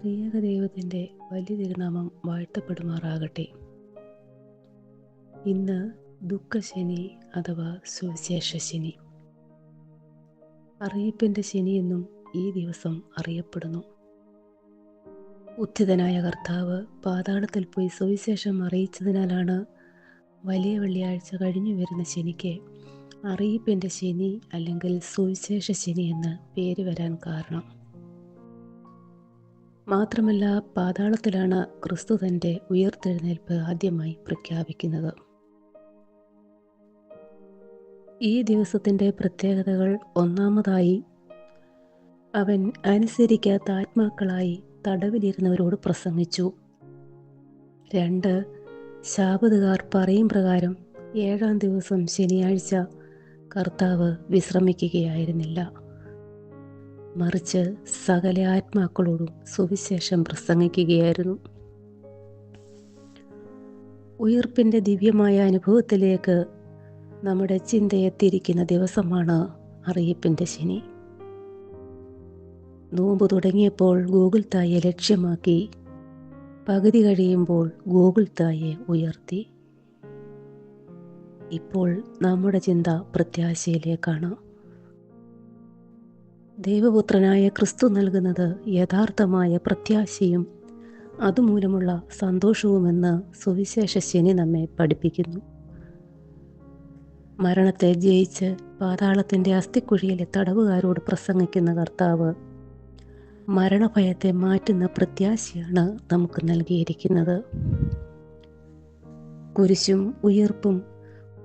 ത്രിയേക ദൈവത്തിന്റെ വലിയ തിരുനാമം വാഴ്ത്തപ്പെടുമാറാകട്ടെ. ഇന്ന് ദുഃഖശനി അഥവാ സുവിശേഷ ശനി. അറിയിപ്പിന്റെ ശനി എന്നും ഈ ദിവസം അറിയപ്പെടുന്നു. ഉത്ഥിതനായ കർത്താവ് പാതാളത്തിൽ പോയി സുവിശേഷം അറിയിച്ചതിനാലാണ് വലിയ വെള്ളിയാഴ്ച കഴിഞ്ഞു വരുന്ന ശനിക്ക് അറിയിപ്പിന്റെ ശനി അല്ലെങ്കിൽ സുവിശേഷ ശനി എന്ന് പേര് വരാൻ കാരണം. മാത്രമല്ല പാതാളത്തിലാണ് ക്രിസ്തു തന്റെ ഉയർത്തെഴുന്നേൽപ്പ് ആദ്യമായി പ്രഖ്യാപിക്കുന്നത്. ഈ ദിവസത്തിന്റെ പ്രത്യേകതകൾ ഒന്നാമതായി അവൻ അനുസരിക്കാത്ത ആത്മാക്കളായി തടവിലിരുന്നവരോട് പ്രസംഗിച്ചു. രണ്ട് ശാപതുകാർ പറയും പ്രകാരം ഏഴാം ദിവസം ശനിയാഴ്ച കർത്താവ് വിശ്രമിക്കുകയായിരുന്നില്ല. മറിച്ച് സകല ആത്മാക്കളോടും സുവിശേഷം പ്രസംഗിക്കുകയായിരുന്നു. ഉയർപ്പിന്റെ ദിവ്യമായ അനുഭവത്തിലേക്ക് നമ്മുടെ ചിന്തയെ തിരിക്കുന്ന ദിവസമാണ് അറിയിപ്പിന്റെ ശനി. നോമ്പ് തുടങ്ങിയപ്പോൾ ഗൂഗിൾ തായെ ലക്ഷ്യമാക്കി പകുതി കഴിയുമ്പോൾ ഗൂഗിൾ തായെ ഉയർത്തി. ഇപ്പോൾ നമ്മുടെ ചിന്ത പ്രത്യാശയിലേക്കാണ്. ദൈവപുത്രനായ ക്രിസ്തു നൽകുന്നത് യഥാർത്ഥമായ പ്രത്യാശയും അതുമൂലമുള്ള സന്തോഷവുമെന്ന് സുവിശേഷ ശനി നമ്മെ പഠിപ്പിക്കുന്നു. മരണത്തെ ജയിച്ച് പാതാളത്തിന്റെ അസ്ഥിക്കുഴിയിലെ തടവുകാരോട് പ്രസംഗിക്കുന്ന കർത്താവ് മരണഭയത്തെ മാറ്റുന്ന പ്രത്യാശയാണ് നമുക്ക് നൽകിയിരിക്കുന്നത്. കുരിശും ഉയർപ്പും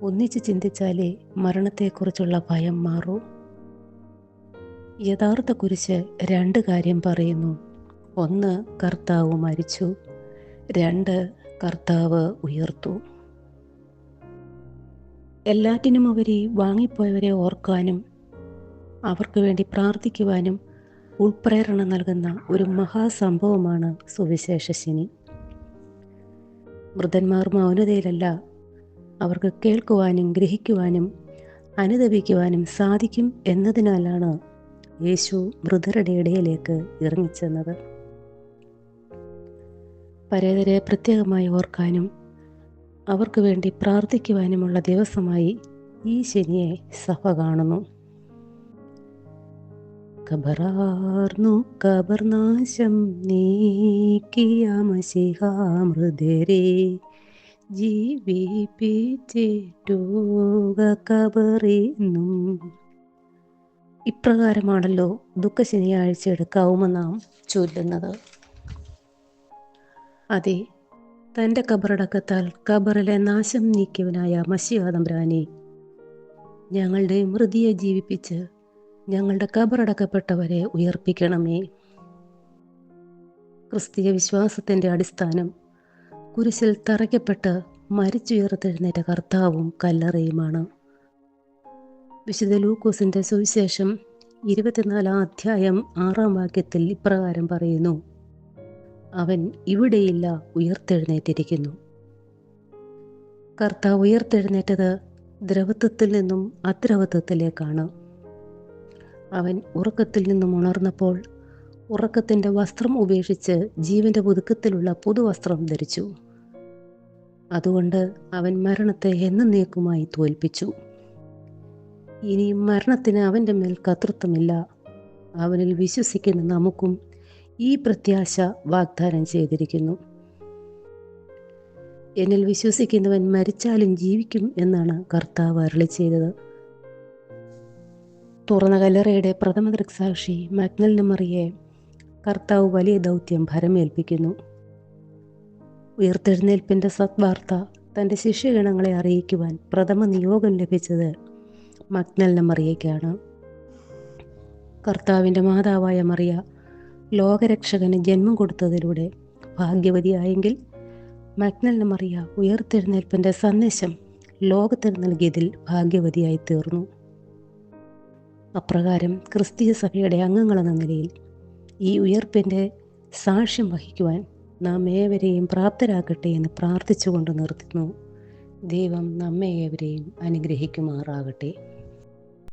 ഒന്നിച്ച് ചിന്തിച്ചാലേ മരണത്തെക്കുറിച്ചുള്ള ഭയം മാറൂ. യഥാർത്ഥ കുരിശ് രണ്ട് കാര്യം പറയുന്നു. ഒന്ന് കർത്താവ് മരിച്ചു. രണ്ട് കർത്താവ് ഉയർത്തു. എല്ലാറ്റിനും ഉപരി വാങ്ങിപ്പോയവരെ ഓർക്കാനും അവർക്ക് വേണ്ടി പ്രാർത്ഥിക്കുവാനും ഉൾപ്രേരണ നൽകുന്ന ഒരു മഹാസംഭവമാണ് സുവിശേഷ ശനി. മൃതന്മാർ മൗനതയിലല്ല അവർക്ക് കേൾക്കുവാനും ഗ്രഹിക്കുവാനും അനുദപിക്കുവാനും സാധിക്കും എന്നതിനാലാണ് യേശു മൃതരുടെ ഇടയിലേക്ക് ഇറങ്ങിച്ചെന്നത്. പരേതരെ പ്രത്യേകമായി ഓർക്കാനും അവർക്ക് വേണ്ടി പ്രാർത്ഥിക്കുവാനുമുള്ള ദിവസമായി ഈ ശനിയെ സഭ കാണുന്നു. കബറാർന്നു കബർനാശം നീക്കിയ മസിഹാമൃതരെ ജീവിപ്പിച്ചേറ്റുക കബറിന്നും ഇപ്രകാരമാണല്ലോ ദുഃഖ ശനിയാഴ്ച എടുക്കാവുമെന്ന് നാം ചൊല്ലുന്നത്. അതെ തന്റെ കബറടക്കത്താൽ കബറിലെ നാശം നീക്കിയവനായ മഷിയാതമ്പ്രാനെ ഞങ്ങളുടെ മൃതിയെ ജീവിപ്പിച്ച് ഞങ്ങളുടെ കബറടക്കപ്പെട്ടവരെ ഉയർപ്പിക്കണമേ. ക്രിസ്തീയ വിശ്വാസത്തിന്റെ അടിസ്ഥാനം കുരിശിൽ തറയ്ക്കപ്പെട്ട് മരിച്ചുയർത്തെഴുന്നേറ്റ കർത്താവും കല്ലറയുമാണ്. വിശുദ്ധ ലൂക്കോസിന്റെ സുവിശേഷം ഇരുപത്തിനാലാം അധ്യായം ആറാം വാക്യത്തിൽ ഇപ്രകാരം പറയുന്നു. അവൻ ഇവിടെയില്ല ഉയർത്തെഴുന്നേറ്റിരിക്കുന്നു. കർത്താവ് ഉയർത്തെഴുന്നേറ്റത് ദ്രവത്വത്തിൽ നിന്നും അദ്രവത്വത്തിലേക്കാണ്. അവൻ ഉറക്കത്തിൽ നിന്നും ഉണർന്നപ്പോൾ ഉറക്കത്തിന്റെ വസ്ത്രം ഉപേക്ഷിച്ച് ജീവന്റെ പുതുക്കത്തിലുള്ള പുതുവസ്ത്രം ധരിച്ചു. അതുകൊണ്ട് അവൻ മരണത്തെ എന്നേക്കുമായി തോൽപ്പിച്ചു. ഇനി മരണത്തിന് അവന്റെ മേൽ കർത്തൃത്വമില്ല അവനിൽ വിശ്വസിക്കുന്ന നമുക്കും ഈ പ്രത്യാശ വാഗ്ദാനം ചെയ്തിരിക്കുന്നു. എന്നിൽ വിശ്വസിക്കുന്നവൻ മരിച്ചാലും ജീവിക്കും എന്നാണ് കർത്താവ് അരളി ചെയ്തത്. തുറന്ന കല്ലറയുടെ പ്രഥമ ദൃക്സാക്ഷി മഗ്നൽ മറിയെ കർത്താവ് വലിയ ദൗത്യം ഭരമേൽപ്പിക്കുന്നു. ഉയർത്തെഴുന്നേൽപ്പിന്റെ സത്വാർത്ത തന്റെ ശിഷ്യഗണങ്ങളെ അറിയിക്കുവാൻ പ്രഥമ നിയോഗം ലഭിച്ചത് മഗ്നൽ മറിയയ്ക്കാണ്. കർത്താവിന്റെ മാതാവായ മറിയ ലോകരക്ഷകന് ജന്മം കൊടുത്തതിലൂടെ ഭാഗ്യവതിയായെങ്കിൽ മഗ്നല്ല മറിയ ഉയർത്തെഴുന്നേൽപ്പിന്റെ സന്ദേശം ലോകത്തിന് നൽകിയതിൽ ഭാഗ്യവതിയായി തീർന്നു. അപ്രകാരം ക്രിസ്തീയ സഭയുടെ അംഗങ്ങളെന്ന നിലയിൽ ഈ ഉയർപ്പിന്റെ സാക്ഷ്യം വഹിക്കുവാൻ നാം ഏവരെയും പ്രാപ്തരാക്കട്ടെ എന്ന് പ്രാർത്ഥിച്ചുകൊണ്ട് നിർത്തുന്നു. ദൈവം നമ്മെ ഏവരെയും അനുഗ്രഹിക്കുമാറാകട്ടെ.